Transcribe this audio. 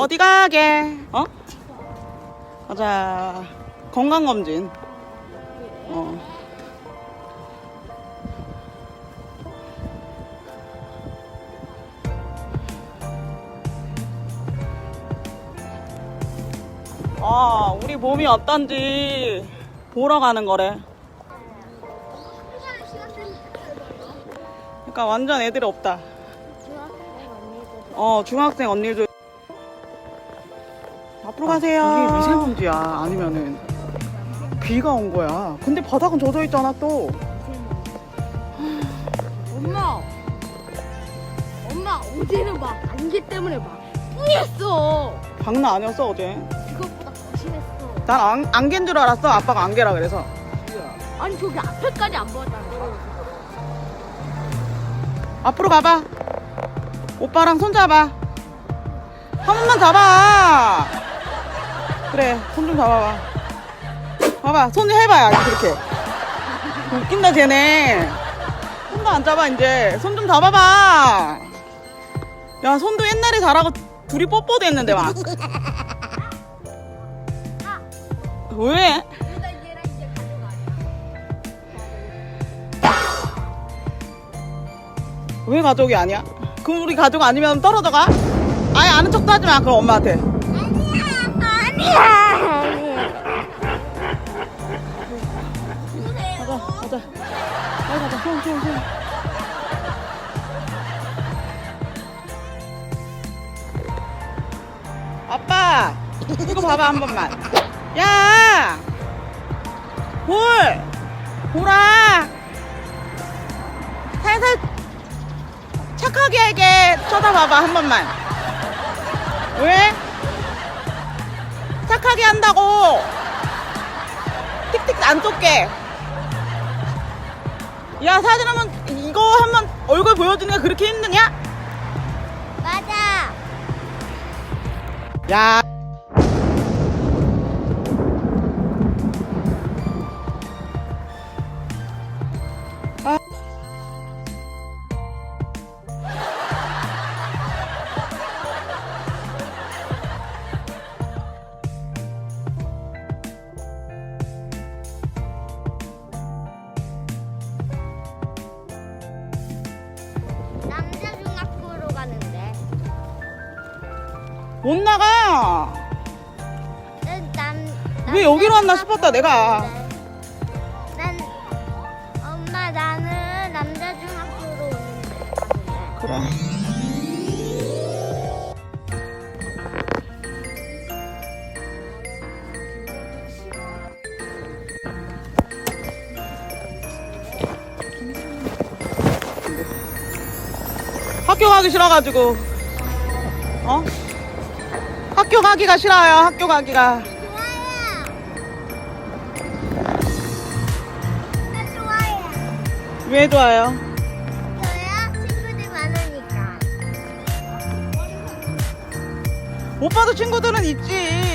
어디 가게? 어? 가자. 건강검진. 어. 아, 우리 몸이 어떤지 보러 가는 거래. 그러니까 완전 애들이 없다. 어, 중학생 언니들. 앞으로 가세요. 이게 미세먼지야. 아니면은 비가 온 거야. 근데 바닥은 젖어 있잖아 또. 엄마 엄마 어제는 막 안개 때문에 막 뿌였어 장난 아니었어 어제. 그것보다 더 심했어 난 안, 안개인 줄 알았어. 아빠가 안개라 그래서. 아니 저기 앞에까지 안 보였잖아 앞으로 가봐. 오빠랑 손 잡아. 한 번만 잡아. 그래, 손 좀 잡아봐. 봐봐, 손 해봐야 그렇게. 웃긴다 쟤네. 손도 안 잡아 이제. 손 좀 잡아봐. 야, 손도 옛날에 잘하고 둘이 뽀뽀도 했는데 막. 왜? 왜 가족이 아니야? 그럼 우리 가족 아니면 떨어져 가? 아예 아는 척도 하지 마. 그럼 엄마한테. 가자, 가자. 빨리 가자. 손, 손, 손. 아빠, 이거 봐봐 한 번만. 야, 볼, 보라. 살살 착하게 하게 쳐다봐봐 한 번만. 왜? 착하게 한다고. 틱틱 안 쫓게. 야 사진 한번 이거 한번 얼굴 보여주는 게 그렇게 힘드냐? 맞아 야. 못 나가. 난 남, 왜 여기로 왔나 싶었다, 내가. 난 엄마 나는 남자 중학교로 오는데 그래. 학교 가기 싫어가지고. 어? 학교 가기가 싫어요, 학교 가기가. 좋아요 왜 좋아요? 저요 친구들 많으니까 오빠도 친구들은 있지.